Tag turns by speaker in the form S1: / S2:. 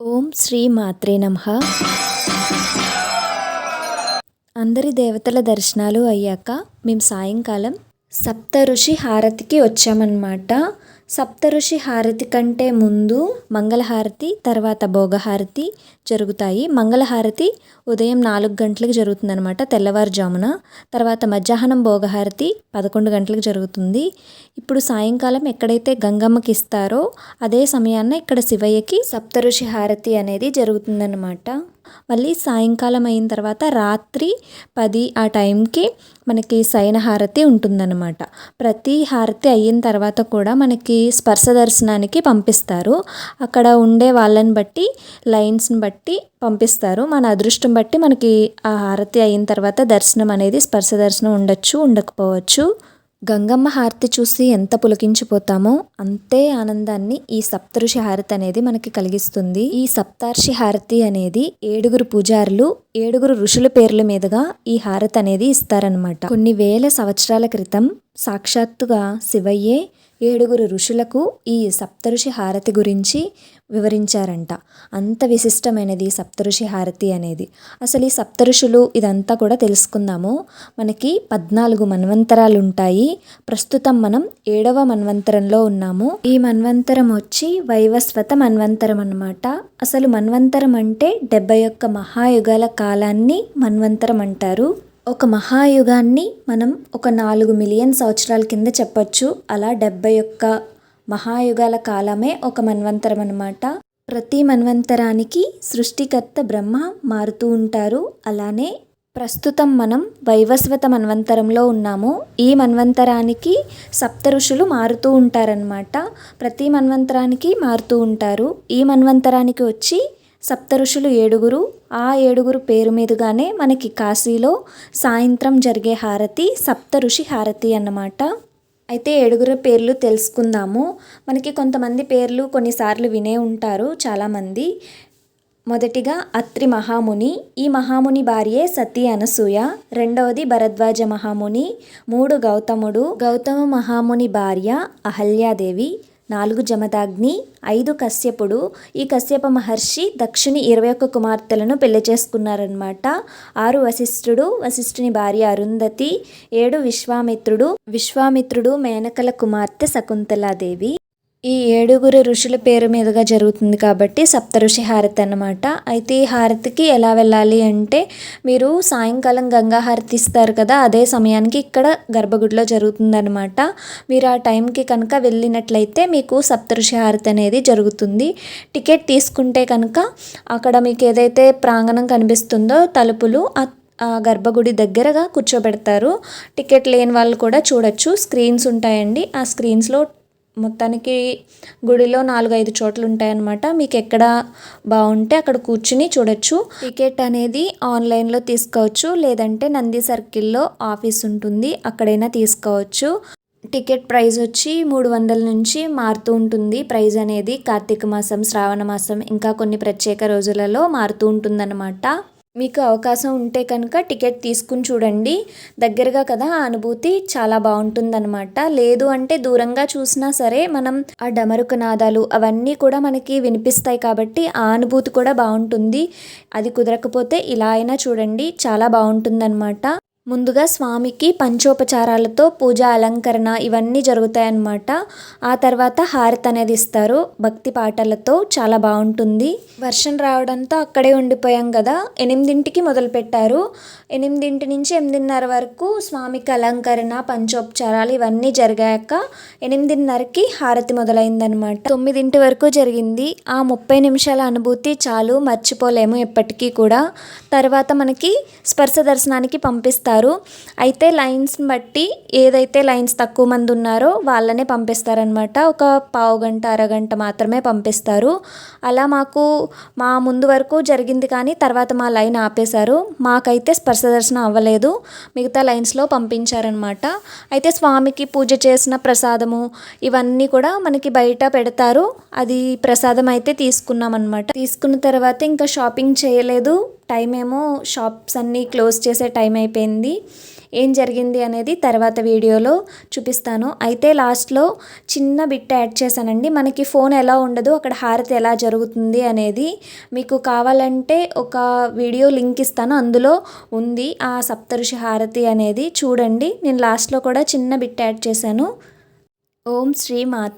S1: ఓం శ్రీ మాత్రే నమః. అందరి దేవతల దర్శనాలు అయ్యాక మేము సాయంకాలం సప్త ఋషి హారతికి వచ్చామన్నమాట. సప్తఋషి హారతి కంటే ముందు మంగళహారతి తర్వాత భోగహారతి జరుగుతాయి. మంగళహారతి ఉదయం నాలుగు గంటలకు జరుగుతుందన్నమాట తెల్లవారుజామున. తర్వాత మధ్యాహ్నం భోగహారతి పదకొండు గంటలకు జరుగుతుంది. ఇప్పుడు సాయంకాలం ఎక్కడైతే గంగమ్మకి ఇస్తారో అదే సమయాన్న ఇక్కడ శివయ్యకి సప్తఋషి హారతి అనేది జరుగుతుందన్నమాట. మళ్ళీ సాయంకాలం అయిన తర్వాత రాత్రి పది ఆ టైంకి మనకి శయన హారతి ఉంటుందన్నమాట. ప్రతి హారతి అయిన తర్వాత కూడా మనకి స్పర్శ దర్శనానికి పంపిస్తారు. అక్కడ ఉండే వాళ్ళని బట్టి లైన్స్ని బట్టి పంపిస్తారు. మన అదృష్టం బట్టి మనకి ఆ హారతి అయిన తర్వాత దర్శనం అనేది స్పర్శ దర్శనం ఉండొచ్చు ఉండకపోవచ్చు. గంగమ్మ హారతి చూసి ఎంత పులకించిపోతామో అంతే ఆనందాన్ని ఈ సప్తఋషి హారతి అనేది మనకి కలిగిస్తుంది. ఈ సప్తార్షి హారతి అనేది ఏడుగురు పూజారులు ఏడుగురు ఋషుల పేర్ల మీదుగా ఈ హారతి అనేది ఇస్తారనమాట కొన్ని వేల సంవత్సరాల క్రితం సాక్షాత్తుగా శివయ్యే ఏడుగురు ఋషులకు ఈ సప్తఋషి హారతి గురించి వివరించారంట. అంత విశిష్టమైనది సప్తఋషి హారతి అనేది. అసలు ఈ సప్తఋషులు ఇదంతా కూడా తెలుసుకుందాము. మనకి పద్నాలుగు మన్వంతరాలు ఉంటాయి. ప్రస్తుతం మనం ఏడవ మన్వంతరంలో ఉన్నాము. ఈ మన్వంతరం వచ్చి వైవస్వత మన్వంతరం అనమాట అసలు మన్వంతరం అంటే డెబ్బై ఒక్క మహాయుగాల కాలాన్ని మన్వంతరం అంటారు. ఒక మహాయుగాన్ని మనం ఒక నాలుగు మిలియన్ సంవత్సరాల కింద చెప్పొచ్చు. అలా డెబ్బై ఒక్క మహాయుగాల కాలమే ఒక మన్వంతరం అనమాట ప్రతి మన్వంతరానికి సృష్టికర్త బ్రహ్మ మారుతూ ఉంటారు. అలానే ప్రస్తుతం మనం వైవస్వత మన్వంతరంలో ఉన్నాము. ఈ మన్వంతరానికి సప్త ఋషులు మారుతూ ఉంటారనమాట ప్రతి మన్వంతరానికి మారుతూ ఉంటారు. ఈ మన్వంతరానికి వచ్చి సప్త ఋషులు ఏడుగురు. ఆ ఏడుగురు పేరు మీదుగానే మనకి కాశీలో సాయంత్రం జరిగే హారతి సప్త ఋషి హారతి అన్నమాట. అయితే ఏడుగురు పేర్లు తెలుసుకుందాము. మనకి కొంతమంది పేర్లు కొన్నిసార్లు వినే ఉంటారు చాలామంది. మొదటిగా అత్రి మహాముని ఈ మహాముని భార్యే సతీ అనసూయ. రెండవది భరద్వాజ మహాముని మూడు గౌతముడు గౌతమ మహాముని భార్య అహల్యాదేవి. నాలుగు జమదాగ్ని ఐదు కశ్యపుడు. ఈ కశ్యప మహర్షి దక్షిణి ఇరవై ఒక్క కుమార్తెలను పెళ్ళి చేసుకున్నారనమాట ఆరు వశిష్ఠుడు వశిష్ఠుని భార్య అరుంధతి. ఏడు విశ్వామిత్రుడు. విశ్వామిత్రుడు మేనకల కుమార్తె శకుంతలాదేవి. ఈ ఏడుగురు ఋషుల పేరు మీదుగా జరుగుతుంది కాబట్టి సప్తఋషి హారతి అన్నమాట. అయితే ఈ హారతికి ఎలా వెళ్ళాలి అంటే మీరు సాయంకాలం గంగా హారతి ఇస్తారు కదా అదే సమయానికి ఇక్కడ గర్భగుడిలో జరుగుతుందన్నమాట. మీరు ఆ టైంకి కనుక వెళ్ళినట్లయితే మీకు సప్త ఋషి హారతి అనేది జరుగుతుంది. టికెట్ తీసుకుంటే కనుక అక్కడ మీకు ఏదైతే ప్రాంగణం కనిపిస్తుందో తలుపులు ఆ గర్భగుడి దగ్గరగా కూర్చోబెడతారు. టికెట్ లేని వాళ్ళు కూడా చూడొచ్చు. స్క్రీన్స్ ఉంటాయండి. ఆ స్క్రీన్స్లో మొత్తానికి గుడిలో నాలుగు ఐదు చోట్లు ఉంటాయన్నమాట మీకు ఎక్కడ బాగుంటే అక్కడ కూర్చుని చూడొచ్చు. టికెట్ అనేది ఆన్లైన్లో తీసుకోవచ్చు లేదంటే నంది సర్కిల్లో ఆఫీస్ ఉంటుంది అక్కడైనా తీసుకోవచ్చు. టికెట్ ప్రైస్ వచ్చి మూడు వందల నుంచి మారుతూ ఉంటుంది. ప్రైస్ అనేది కార్తీక మాసం శ్రావణ మాసం ఇంకా కొన్ని ప్రత్యేక రోజులలో మారుతూ ఉంటుందన్నమాట. మీకు అవకాశం ఉంటే కనుక టికెట్ తీసుకుని చూడండి. దగ్గరగా కదా ఆ అనుభూతి చాలా బాగుంటుందన్నమాట. లేదు అంటే దూరంగా చూసినా సరే మనం ఆ డమరుక నాదాలు అవన్నీ కూడా మనకి వినిపిస్తాయి కాబట్టి ఆ అనుభూతి కూడా బాగుంటుంది. అది కుదరకపోతే ఇలా అయినా చూడండి. చాలా బాగుంటుందన్నమాట. ముందుగా స్వామికి పంచోపచారాలతో పూజ అలంకరణ ఇవన్నీ జరుగుతాయన్నమాట. ఆ తర్వాత హారతి అనేది ఇస్తారు. భక్తి పాటలతో చాలా బాగుంటుంది. వర్షం రావడంతో అక్కడే ఉండిపోయాం కదా. ఎనిమిదింటికి మొదలుపెట్టారు ఎనిమిదింటి నుంచి ఎనిమిదిన్నర వరకు స్వామికి అలంకరణ పంచోపచారాలు ఇవన్నీ జరిగాక ఎనిమిదిన్నరకి హారతి మొదలైందనమాట తొమ్మిదింటి వరకు జరిగింది. ఆ ముప్పై నిమిషాల అనుభూతి చాలు మర్చిపోలేము ఎప్పటికీ కూడా. తర్వాత మనకి స్పర్శ దర్శనానికి పంపిస్తారు. పంపిస్తారు. అయితే లైన్స్ని బట్టి ఏదైతే లైన్స్ తక్కువ మంది ఉన్నారో వాళ్ళనే పంపిస్తారనమాట ఒక పావు గంట అరగంట మాత్రమే పంపిస్తారు. అలా మాకు మా ముందు వరకు జరిగింది కానీ తర్వాత మా లైన్ ఆపేశారు. మాకైతే స్పర్శ దర్శనం అవ్వలేదు. మిగతా లైన్స్లో పంపించారనమాట అయితే స్వామికి పూజ చేసిన ప్రసాదము ఇవన్నీ కూడా మనకి బయట పెడతారు. అది ప్రసాదం అయితే తీసుకున్నాం అనమాట తీసుకున్న తర్వాత ఇంకా షాపింగ్ చేయలేదు. టైం ఏమో షాప్స్ అన్నీ క్లోజ్ చేసే టైం అయిపోయింది. ఏం జరిగింది అనేది తర్వాత వీడియోలో చూపిస్తాను. అయితే లాస్ట్లో చిన్న బిట్ యాడ్ చేశానండి. మనకి ఫోన్ ఎలా ఉండదు అక్కడ హారతి ఎలా జరుగుతుంది అనేది మీకు కావాలంటే ఒక వీడియో లింక్ ఇస్తాను. అందులో ఉంది ఆ సప్తఋషి హారతి అనేది. చూడండి నేను లాస్ట్లో కూడా చిన్న బిట్ యాడ్ చేశాను. ఓం శ్రీ మాత